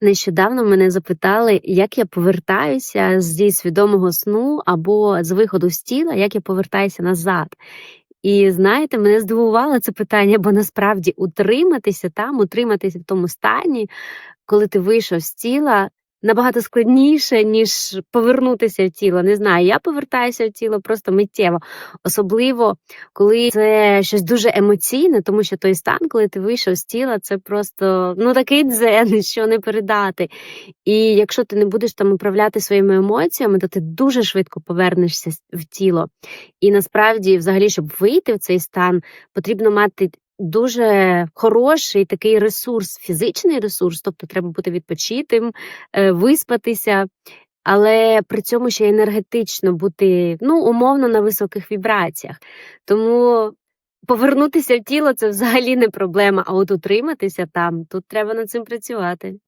Нещодавно мене запитали, як я повертаюся зі свідомого сну або з виходу з тіла, як я повертаюся назад. І знаєте, мене здивувало це питання, бо насправді утриматися там, утриматися в тому стані, коли ти вийшов з тіла, набагато складніше, ніж повернутися в тіло. Не знаю, я повертаюся в тіло просто миттєво. Особливо, коли це щось дуже емоційне, тому що той стан, коли ти вийшов з тіла, це просто ну такий дзен, що не передати. І якщо ти не будеш там управляти своїми емоціями, то ти дуже швидко повернешся в тіло. І насправді, взагалі, щоб вийти в цей стан, потрібно мати дуже хороший такий ресурс, фізичний ресурс, тобто треба бути відпочитим, е, виспатися, але при цьому ще енергетично бути ну, умовно на високих вібраціях. Тому повернутися в тіло це взагалі не проблема, а от утриматися там, тут треба над цим працювати.